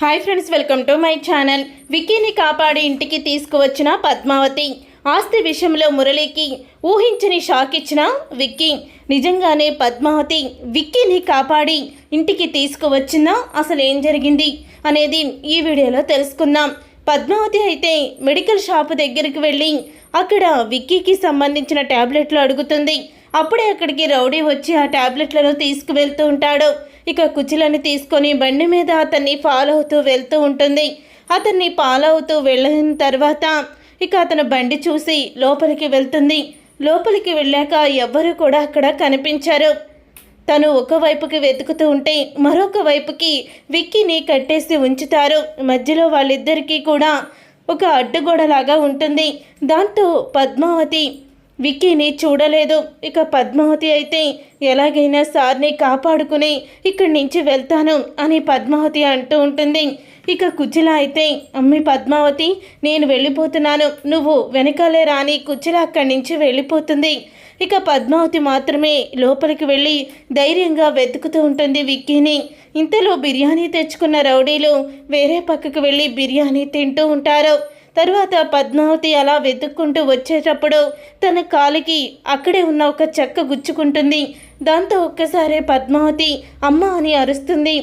Hi friends welcome to my channel విక్కీని కాపాడి ఇంటికి తీసుకువచ్చిన పద్మావతి. ఆస్తి విషయంలో మురళికి ఊహించని షాక్ ఇచ్చిన విక్కీ. నిజంగానే పద్మావతి విక్కీని కాపాడి ఇంటికి తీసుకువచ్చిందా అసలు ఏం జరిగింది అనేది ఈ వీడియోలో తెలుసుకుందాం. పద్మావతి అయితే మెడికల్ షాప్ దగ్గరికి వెళ్ళి అక్కడ విక్కీకి సంబంధించిన ట్యాబ్లెట్లు అడుగుతుంది. అప్పుడే అక్కడికి రౌడీ వచ్చి ఆ ట్యాబ్లెట్లను తీసుకువెళ్తూ ఉంటాడు. ఇక కుచ్చులను తీసుకొని బండి మీద అతన్ని ఫాలో అవుతూ వెళ్తూ ఉంటుంది. అతన్ని ఫాలో అవుతూ వెళ్ళిన తర్వాత ఇక అతను బండి చూసి లోపలికి వెళ్తుంది. లోపలికి వెళ్ళాక ఎవ్వరూ కూడా అక్కడ కనిపించారు. తను ఒకవైపుకి వెతుకుతూ ఉంటే మరొక వైపుకి విక్కీని కట్టేసి ఉంచుతారు. మధ్యలో వాళ్ళిద్దరికీ కూడా ఒక అడ్డుగోడలాగా ఉంటుంది. దాంతో పద్మావతి విక్కీని చూడలేదు. ఇక పద్మావతి అయితే ఎలాగైనా సార్ని కాపాడుకుని ఇక్కడి నుంచి వెళ్తాను అని పద్మావతి అంటూ ఉంటుంది. ఇక కుచిల అయితే అమ్మి పద్మావతి నేను వెళ్ళిపోతున్నాను. నువ్వు వెనకాలే రాని కుచిల అక్కడి నుంచి వెళ్ళిపోతుంది. ఇక పద్మావతి మాత్రమే లోపలికి వెళ్ళి ధైర్యంగా వెతుకుతూ ఉంటుంది విక్కీని. ఇంతలో బిర్యానీ తెచ్చుకున్న రౌడీలు వేరే పక్కకు వెళ్ళి బిర్యానీ తింటూ ఉంటారు. తరువాత పద్మావతి అలా వెతుక్కుంటూ వచ్చేటప్పుడు తన కాలికి అక్కడే ఉన్న ఒక చెక్క గుచ్చుకుంటుంది. దాంతో ఒక్కసారే పద్మావతి అమ్మ అని అరుస్తుంది.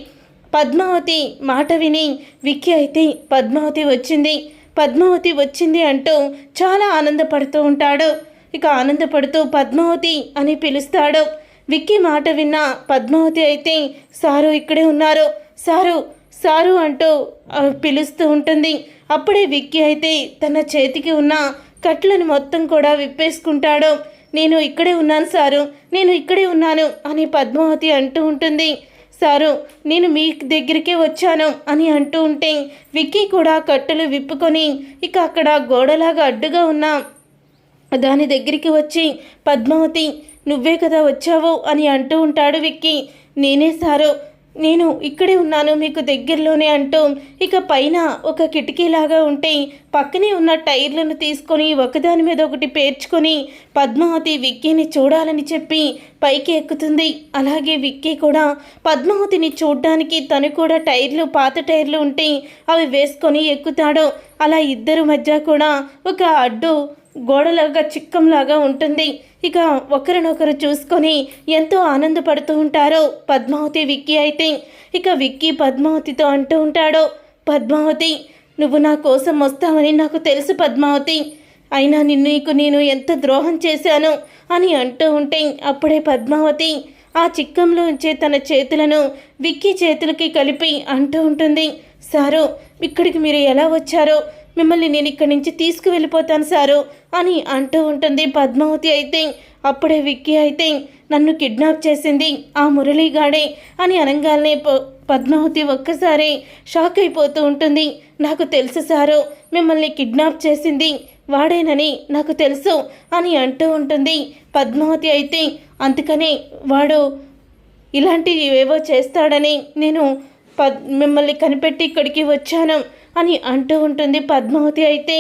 పద్మావతి మాట విని విక్కీ అయితే పద్మావతి వచ్చింది. పద్మావతి వచ్చింది అంటూ చాలా ఆనందపడుతూ ఉంటాడు. ఇక ఆనందపడుతూ పద్మావతి అని పిలుస్తాడు. విక్కీ మాట విన్న పద్మావతి అయితే సారు ఇక్కడే ఉన్నారు. సారు సారు అంటూ పిలుస్తూ ఉంటుంది. అప్పుడే విక్కీ అయితే తన చేతికి ఉన్న కట్లను మొత్తం కూడా విప్పేసుకుంటాడు. నేను ఇక్కడే ఉన్నాను సారు. నేను ఇక్కడే ఉన్నాను అని పద్మావతి అంటూ ఉంటుంది. సారు నేను మీ దగ్గరికే వచ్చాను అని అంటూ ఉంటే విక్కీ కూడా కట్టెలు విప్పుకొని ఇక అక్కడ గోడలాగా అడ్డుగా ఉన్న దాని దగ్గరికి వచ్చి పద్మావతి నువ్వే కదా వచ్చావు అని అంటూ ఉంటాడు విక్కీ. నేనే సారు. నేను ఇక్కడే ఉన్నాను మీకు దగ్గరలోనే అంటూ ఇక పైన ఒక కిటికీలాగా ఉంటే పక్కనే ఉన్న టైర్లను తీసుకొని ఒకదాని మీద ఒకటి పేర్చుకొని పద్మావతి విక్కీని చూడాలని చెప్పి పైకి ఎక్కుతుంది. అలాగే విక్కీ కూడా పద్మావతిని చూడ్డానికి తను కూడా టైర్లు పాత టైర్లు ఉంటే అవి వేసుకొని ఎక్కుతాడు. అలా ఇద్దరు మధ్య కూడా ఒక అడ్డు గోడలాగా చిక్కంలాగా ఉంటుంది. ఇక ఒకరినొకరు చూసుకొని ఎంతో ఆనందపడుతూ ఉంటారు పద్మావతి విక్కీ అయితే. ఇక విక్కీ పద్మావతితో అంటూ ఉంటాడు పద్మావతి నువ్వు నా కోసం వస్తావని నాకు తెలుసు పద్మావతి. అయినా నిన్ను నీకు నేను ఎంత ద్రోహం చేశాను? అని అంటూ ఉంటే అప్పుడే పద్మావతి ఆ చిక్కంలో ఉంచే తన చేతులను విక్కీ చేతులకి కలిపి అంటూ ఉంటుంది సారు ఇక్కడికి మీరు ఎలా వచ్చారో మిమ్మల్ని నేను ఇక్కడి నుంచి తీసుకువెళ్ళిపోతాను సారు అని అంటూ ఉంటుంది పద్మావతి అయితే. అప్పుడే విక్కీ అయితే నన్ను కిడ్నాప్ చేసింది ఆ మురళీగాడే అని అనగానే ప- పద్మావతి ఒక్కసారి షాక్ అయిపోతూ ఉంటుంది. నాకు తెలుసు సారు మిమ్మల్ని కిడ్నాప్ చేసింది వాడేనని నాకు తెలుసు అని అంటూ ఉంటుంది పద్మావతి అయితే. అందుకనే వాడు ఇలాంటివి ఏవో చేస్తాడని నేను పద్ మిమ్మల్ని కనిపెట్టి ఇక్కడికి వచ్చాను అని అంటూ ఉంటుంది పద్మావతి అయితే.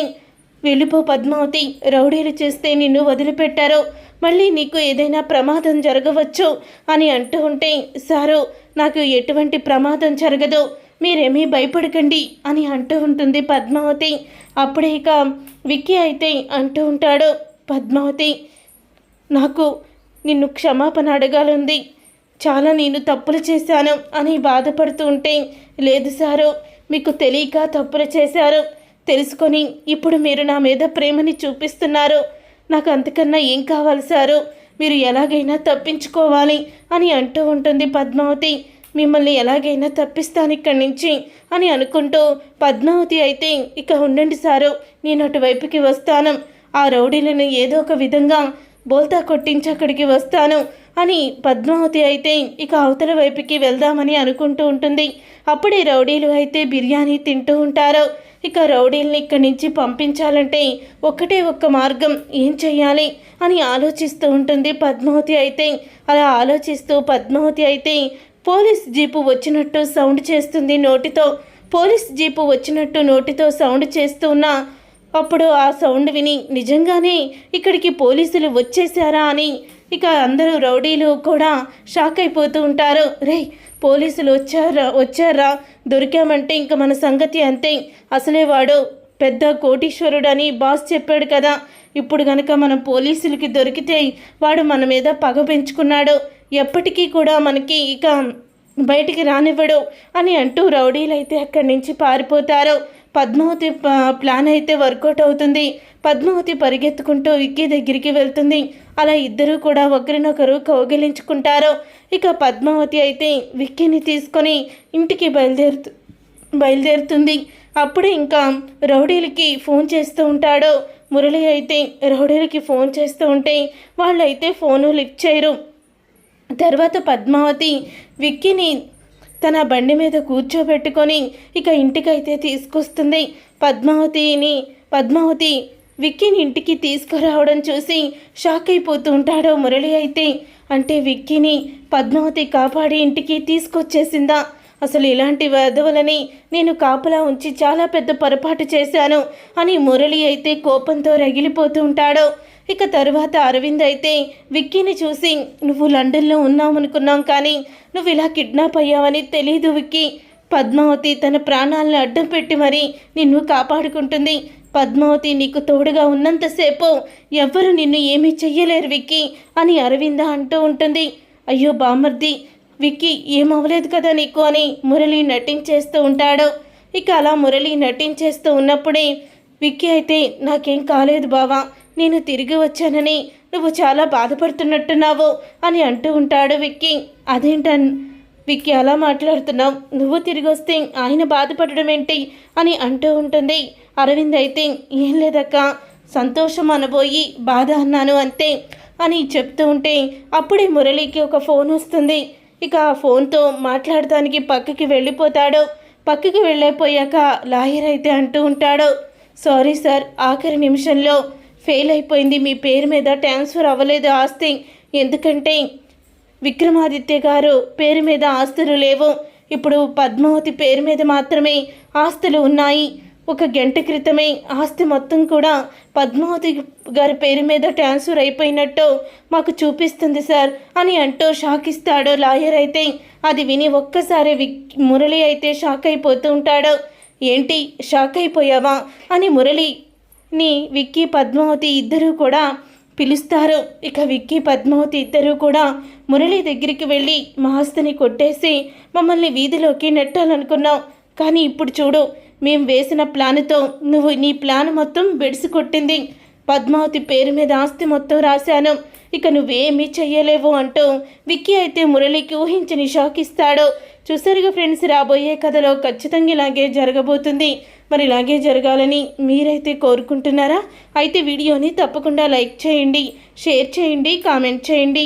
వెళ్ళిపో పద్మావతి రౌడీలు చేస్తే నిన్ను వదిలిపెట్టారు. మళ్ళీ నీకు ఏదైనా ప్రమాదం జరగవచ్చు అని అంటూ ఉంటే సారు నాకు ఎటువంటి ప్రమాదం జరగదు. మీరేమీ భయపడకండి అని అంటూ ఉంటుంది పద్మావతి. అప్పుడే ఇక విక్కీ అయితే అంటూ ఉంటాడు పద్మావతి నాకు నిన్ను క్షమాపణ అడగాలంది చాలా నేను తప్పులు చేశాను అని బాధపడుతూ ఉంటే లేదు సారు మీకు తెలియక తప్పులు చేశారు. తెలుసుకొని ఇప్పుడు మీరు నా మీద ప్రేమని చూపిస్తున్నారు. నాకు అంతకన్నా ఏం కావాలి సారు? మీరు ఎలాగైనా తప్పించుకోవాలి అని అంటూ ఉంటుంది పద్మావతి. మిమ్మల్ని ఎలాగైనా తప్పిస్తాను ఇక్కడి నుంచి అని అనుకుంటూ పద్మావతి అయితే ఇక ఉండండి సారు నేను అటువైపుకి వస్తాను. ఆ రౌడీలను ఏదో ఒక విధంగా బోల్తా కొట్టించి అక్కడికి వస్తాను అని పద్మావతి అయితే ఇక అవతల వైపుకి వెళ్దామని అనుకుంటూ ఉంటుంది. అప్పుడే రౌడీలు అయితే బిర్యానీ తింటూ ఉంటారు. ఇక రౌడీల్ని ఇక్కడి నుంచి పంపించాలంటే ఒక్కటే ఒక్క మార్గం ఏం చెయ్యాలి అని ఆలోచిస్తూ ఉంటుంది పద్మావతి అయితే. అలా ఆలోచిస్తూ పద్మావతి అయితే పోలీస్ జీపు వచ్చినట్టు సౌండ్ చేస్తుంది నోటితో. పోలీస్ జీపు వచ్చినట్టు నోటితో సౌండ్ చేస్తూ ఉన్న అప్పుడు ఆ సౌండ్ విని నిజంగానే ఇక్కడికి పోలీసులు వచ్చేసారా అని ఇక అందరూ రౌడీలు కూడా షాక్ అయిపోతూ ఉంటారు. రే పోలీసులు వచ్చారా వచ్చారా? దొరికామంటే ఇంకా మన సంగతి అంతే. అసలే వాడు పెద్ద కోటీశ్వరుడని బాస్ చెప్పాడు కదా. ఇప్పుడు గనక మనం పోలీసులకి దొరికితే వాడు మన మీద పగ పెంచుకున్నాడు. ఎప్పటికీ కూడా మనకి ఇక బయటికి రానివ్వడు అని అంటూ రౌడీలు అయితే అక్కడి నుంచి పారిపోతారు. పద్మావతి ప- ప్లాన్ అయితే వర్కౌట్ అవుతుంది. పద్మావతి పరిగెత్తుకుంటూ విక్కీ దగ్గరికి వెళ్తుంది. అలా ఇద్దరూ కూడా ఒకరినొకరు కౌగిలించుకుంటారు. ఇక పద్మావతి అయితే విక్కీని తీసుకొని ఇంటికి బయలుదేరుతు బయలుదేరుతుంది. అప్పుడే ఇంకా రౌడీలకి ఫోన్ చేస్తూ ఉంటాడు. మురళి అయితే రౌడీలకి ఫోన్ చేస్తూ ఉంటే వాళ్ళైతే ఫోను లిఫ్ట్ చేయరు. తర్వాత పద్మావతి విక్కీని తన బండి మీద కూర్చోబెట్టుకొని ఇక ఇంటికైతే తీసుకొస్తుంది. పద్మావతిని పద్మావతి విక్కీని ఇంటికి తీసుకురావడం చూసి షాక్ అయిపోతూ ఉంటాడో మురళి అయితే. అంటే విక్కీని పద్మావతి కాపాడి ఇంటికి తీసుకొచ్చేసిందా? అసలు ఇలాంటి వధవులని నేను కాపలా ఉంచి చాలా పెద్ద పొరపాటు చేశాను అని మురళి అయితే కోపంతో రగిలిపోతూ ఉంటాడు. ఇక తరువాత అరవింద్ అయితే విక్కీని చూసి నువ్వు లండన్లో ఉన్నామనుకున్నాం కానీ నువ్వు ఇలా కిడ్నాప్ అయ్యావని తెలీదు విక్కీ. పద్మావతి తన ప్రాణాలను అడ్డం పెట్టి మరీ నిన్ను కాపాడుకుంటుంది. పద్మావతి నీకు తోడుగా ఉన్నంతసేపు ఎవ్వరు నిన్ను ఏమీ చెయ్యలేరు విక్కీ అని అరవింద అంటూ ఉంటుంది. అయ్యో బామర్ది విక్కీ ఏమవ్వలేదు కదా నీకు అని మురళి నటించేస్తూ ఉంటాడు. ఇక అలా మురళి నటించేస్తూ ఉన్నప్పుడే విక్కీ అయితే నాకేం కాలేదు బావా నేను తిరిగి వచ్చానని నువ్వు చాలా బాధపడుతున్నట్టున్నావు అని అంటూ ఉంటాడు విక్కీ. అదేంటన్ విక్కీ అలా మాట్లాడుతున్నావు? నువ్వు తిరిగి వస్తే ఆయన బాధపడడం ఏంటి? అని అంటూ ఉంటుంది. అరవింద్ అయితే ఏం లేదక్క సంతోషం అనబోయి బాధ అన్నాను అంతే అని చెప్తూ ఉంటే అప్పుడే మురళికి ఒక ఫోన్ వస్తుంది. ఇక ఆ ఫోన్తో మాట్లాడటానికి పక్కకి వెళ్ళిపోతాడు. పక్కకి వెళ్ళిపోయాక లాయర్ అయితే అంటూ ఉంటాడు. సారీ సార్ ఆఖరి నిమిషంలో ఫెయిల్ అయిపోయింది. మీ పేరు మీద ట్రాన్స్ఫర్ అవ్వలేదు ఆస్తి. ఎందుకంటే విక్రమాదిత్య గారు పేరు మీద ఆస్తులు లేవు. ఇప్పుడు పద్మావతి పేరు మీద మాత్రమే ఆస్తులు ఉన్నాయి. ఒక గంట క్రితమే ఆస్తి మొత్తం కూడా పద్మావతి గారి పేరు మీద ట్రాన్స్ఫర్ అయిపోయినట్టు మాకు చూపిస్తుంది సార్ అని అంటూ షాక్ ఇస్తాడు లాయర్ అయితే. అది విని ఒక్కసారి విక్ మురళి అయితే షాక్ అయిపోతూ ఉంటాడు. ఏంటి షాక్ అయిపోయావా? అని మురళి ని విక్కీ పద్మావతి ఇద్దరూ కూడా పిలుస్తారు. ఇక విక్కీ పద్మావతి ఇద్దరూ కూడా మురళి దగ్గరికి వెళ్ళి మా ఆస్తిని కొట్టేసి మమ్మల్ని వీధిలోకి నెట్టాలనుకున్నాం. కానీ ఇప్పుడు చూడు మేం వేసిన ప్లాన్తో నువ్వు నీ ప్లాన్ మొత్తం బెడిసి కొట్టింది. పద్మావతి పేరు మీద ఆస్తి మొత్తం రాశాను. ఇక నువ్వేమీ చెయ్యలేవు అంటూ విక్కీ అయితే మురళికి ఊహించని షాక్ ఇస్తాడు. చూసారుగా ఫ్రెండ్స్ రాబోయే కథలో ఖచ్చితంగా ఇలాగే జరగబోతుంది. మరి ఇలాగే జరగాలని మీరైతే కోరుకుంటున్నారా? అయితే వీడియోని తప్పకుండా లైక్ చేయండి షేర్ చేయండి కామెంట్ చేయండి.